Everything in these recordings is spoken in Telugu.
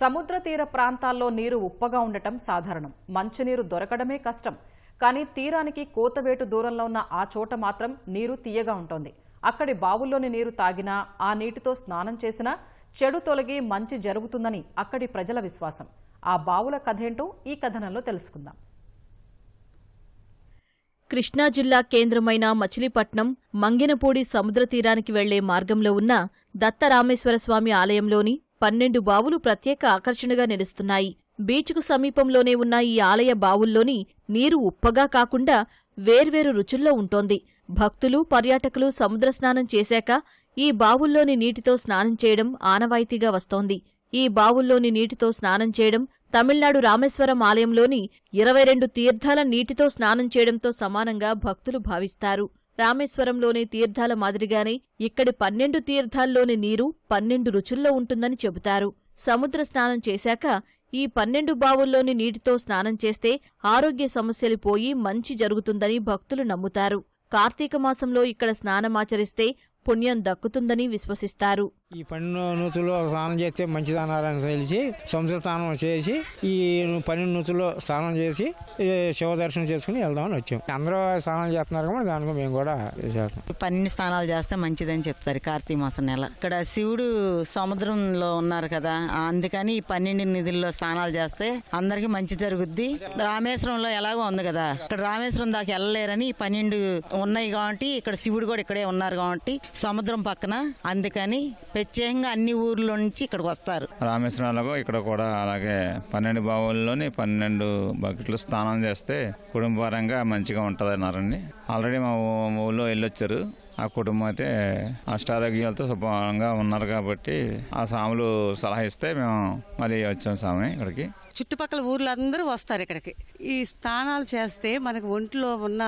సముద్ర తీర ప్రాంతాల్లో నీరు ఉప్పగా ఉండటం సాధారణం. మంచినీరు దొరకడమే కష్టం. కానీ తీరానికి కోతవేటు దూరంలో ఉన్న ఆ చోట మాత్రం నీరు తీయగా ఉంటుంది. అక్కడి బావుల్లోని నీరు తాగినా ఆ నీటితో స్నానం చేసినా చెడు తొలగి మంచి జరుగుతుందని అక్కడి ప్రజల విశ్వాసం. ఆ బావుల కథేంటో ఈ కథనంలో తెలుసుకుందాం. కృష్ణా జిల్లా కేంద్రమైన మచిలీపట్నం మంగినపూడి సముద్ర తీరానికి వెళ్ళే మార్గంలో ఉన్న దత్తరామేశ్వరస్వామి ఆలయంలోని పన్నెండు బావులు ప్రత్యేక ఆకర్షణగా నిలుస్తున్నాయి. బీచ్కు సమీపంలోనే ఉన్న ఈ ఆలయ బావుల్లోని నీరు ఉప్పగా కాకుండా వేర్వేరు రుచుల్లో ఉంటోంది. భక్తులు పర్యాటకులు సముద్ర స్నానం చేశాక ఈ బావుల్లోని నీటితో స్నానం చేయడం ఆనవాయితీగా వస్తోంది. ఈ బావుల్లోని నీటితో స్నానం చేయడం తమిళనాడు రామేశ్వరం ఆలయంలోని ఇరవై రెండు తీర్థాల నీటితో స్నానం చేయడంతో సమానంగా భక్తులు భావిస్తారు. రామేశ్వరంలోని తీర్థాల మాదిరిగానే ఇక్కడి పన్నెండు తీర్థాల్లోని నీరు పన్నెండు రుచుల్లో ఉంటుందని చెబుతారు. సముద్ర స్నానం చేశాక ఈ పన్నెండు బావుల్లోని నీటితో స్నానం చేస్తే ఆరోగ్య సమస్యలు పోయి మంచి జరుగుతుందని భక్తులు నమ్ముతారు. కార్తీక మాసంలో ఇక్కడ స్నానమాచరిస్తే పుణ్యం దక్కుతుందని విశ్వసిస్తారు. ఈ పన్నెండు నూతుల్లో స్నానం చేస్తే మంచిదన్నారని తెలిసి సముద్ర స్నానం చేసి ఈ పన్నెండు నూతుల్లో స్నానం చేసి శివ దర్శనం చేసుకుని వెళ్దామని వచ్చాం. అందరూ స్నానం చేస్తున్నారు కాబట్టి దానికి మేము కూడా చేస్తాం. పన్నెండు స్నానాలు చేస్తే మంచిదని చెప్తారు కార్తీక మాసం నెల. ఇక్కడ శివుడు సముద్రంలో ఉన్నారు కదా అందుకని ఈ పన్నెండు నిధుల్లో స్నానాలు చేస్తే అందరికి మంచి జరుగుద్ది. రామేశ్వరంలో ఎలాగో ఉంది కదా ఇక్కడ రామేశ్వరం దాకా వెళ్ళలేరని ఈ పన్నెండు ఉన్నాయి కాబట్టి ఇక్కడ శివుడు కూడా ఇక్కడే ఉన్నారు కాబట్టి సముద్రం పక్కన అందుకని ప్రత్యేకంగా అన్ని ఊర్ల నుంచి ఇక్కడికి వస్తారు. రామేశ్వరంలో ఇక్కడ కూడా అలాగే పన్నెండు బావుల్లోని పన్నెండు బకెట్లు స్నానం చేస్తే కుటుంబపరంగా మంచిగా ఉంటుంది అన్నారండి. ఆల్రెడీ మా ఊళ్ళో వెళ్ళొచ్చారు ఆ కుటుంబం అయితే అష్టారోగ్యాలతో శుభ్రంగా ఉన్నారు కాబట్టి ఆ స్వాములు సలహా ఇస్తే మేము మళ్ళీ వచ్చాం స్వామి ఇక్కడికి. చుట్టుపక్కల ఊర్లందరూ వస్తారు ఇక్కడికి. ఈ స్నానాలు చేస్తే మనకు ఒంట్లో ఉన్న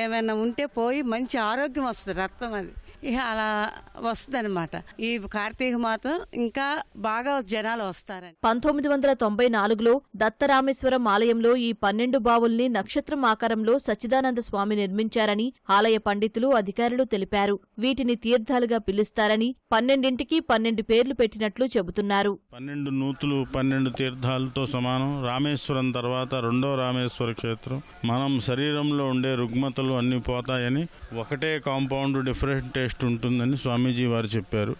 ఏమైనా ఉంటే పోయి మంచి ఆరోగ్యం వస్తుంది రక్తం అది. ఇక అలా వస్తుంది ఈ కార్తీక మాసం ఇంకా బాగా జనాలు వస్తారని. పంతొమ్మిది వందల తొంభై నాలుగులో దత్తరామేశ్వరం ఆలయంలో ఈ పన్నెండు బావుల్ని నక్షత్రం ఆకారంలో సచ్చిదానంద స్వామి నిర్మించారని ఆలయ పండితులు అధికారులు తెలిపారు. వీటిని తీర్థాలుగా పిలుస్తారని పన్నెండింటికి పన్నెండు పేర్లు పెట్టినట్లు చెబుతున్నారు. పన్నెండు నూతులు పన్నెండు తీర్థాలతో సమానం. రామేశ్వరం తర్వాత రెండో రామేశ్వర క్షేత్రం. మనం శరీరంలో ఉండే రుగ్మతలు అన్నీ పోతాయని ఒకటే కాంపౌండ్ డిఫరెంట్ టేస్ట్ ఉంటుందని స్వామీజీ వారు చెప్పారు.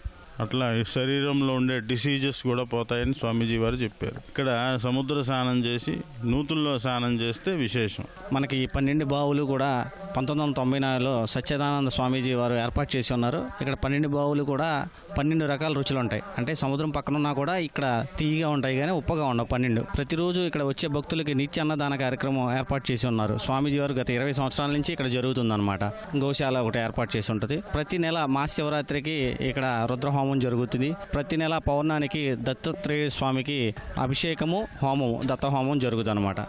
అట్లా ఈ శరీరంలో ఉండే డిసీజెస్ కూడా పోతాయని స్వామీజీ వారు చెప్పారు. ఇక్కడ సముద్ర స్నానం చేసి నూతుల్లో స్నానం చేస్తే విశేషం. మనకి ఈ పన్నెండు బావులు కూడా పంతొమ్మిది వందల తొంభై నాలుగులో సత్యదానంద స్వామీజీ వారు ఏర్పాటు చేసి ఉన్నారు. ఇక్కడ పన్నెండు బావులు కూడా పన్నెండు రకాల రుచులు ఉంటాయి అంటే సముద్రం పక్కన ఉన్నా కూడా ఇక్కడ తీయగా ఉంటాయి కానీ ఉప్పగా ఉండవు పన్నెండు. ప్రతిరోజు ఇక్కడ వచ్చే భక్తులకి నిత్య అన్నదాన కార్యక్రమం ఏర్పాటు చేసి ఉన్నారు. స్వామీజీ వారు గత ఇరవై సంవత్సరాల నుంచి ఇక్కడ జరుగుతుందన్నమాట. గోశాల ఒకటి ఏర్పాటు చేసి ఉంటుంది. ప్రతి నెల మహాశివరాత్రికి ఇక్కడ రుద్రహోమం హోమం జరుగుతుంది. ప్రతి నెల పౌర్ణానికి దత్తాత్రేయ స్వామికి అభిషేకము హోమము దత్త హోమం జరుగుతుంది అనమాట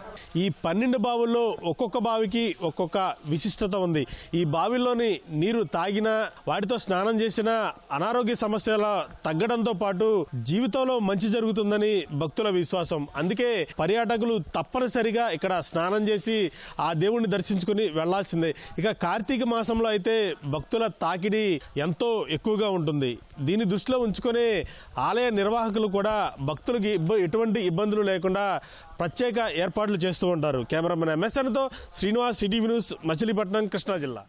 ఈ పన్నెండు బావుల్లో ఒక్కొక్క బావికి ఒక్కొక్క విశిష్టత ఉంది. ఈ బావిల్లోని నీరు తాగినా వాటితో స్నానం చేసినా అనారోగ్య సమస్యల తగ్గడంతో పాటు జీవితంలో మంచి జరుగుతుందని భక్తుల విశ్వాసం. అందుకే పర్యాటకులు తప్పనిసరిగా ఇక్కడ స్నానం చేసి ఆ దేవుణ్ణి దర్శించుకుని వెళ్ళాల్సిందే. ఇక కార్తీక మాసంలో అయితే భక్తుల తాకిడి ఎంతో ఎక్కువగా ఉంటుంది. దీని దృష్టిలో ఉంచుకొని ఆలయ నిర్వాహకులు కూడా భక్తులకి ఎటువంటి ఇబ్బందులు లేకుండా ప్రత్యేక ఏర్పాట్లు చేస్తూ ఉంటారు. కెమెరామెన్ ఎంఎస్ఎన్తో శ్రీనివాస్ సిటీ న్యూస్ మచిలీపట్నం కృష్ణా జిల్లా.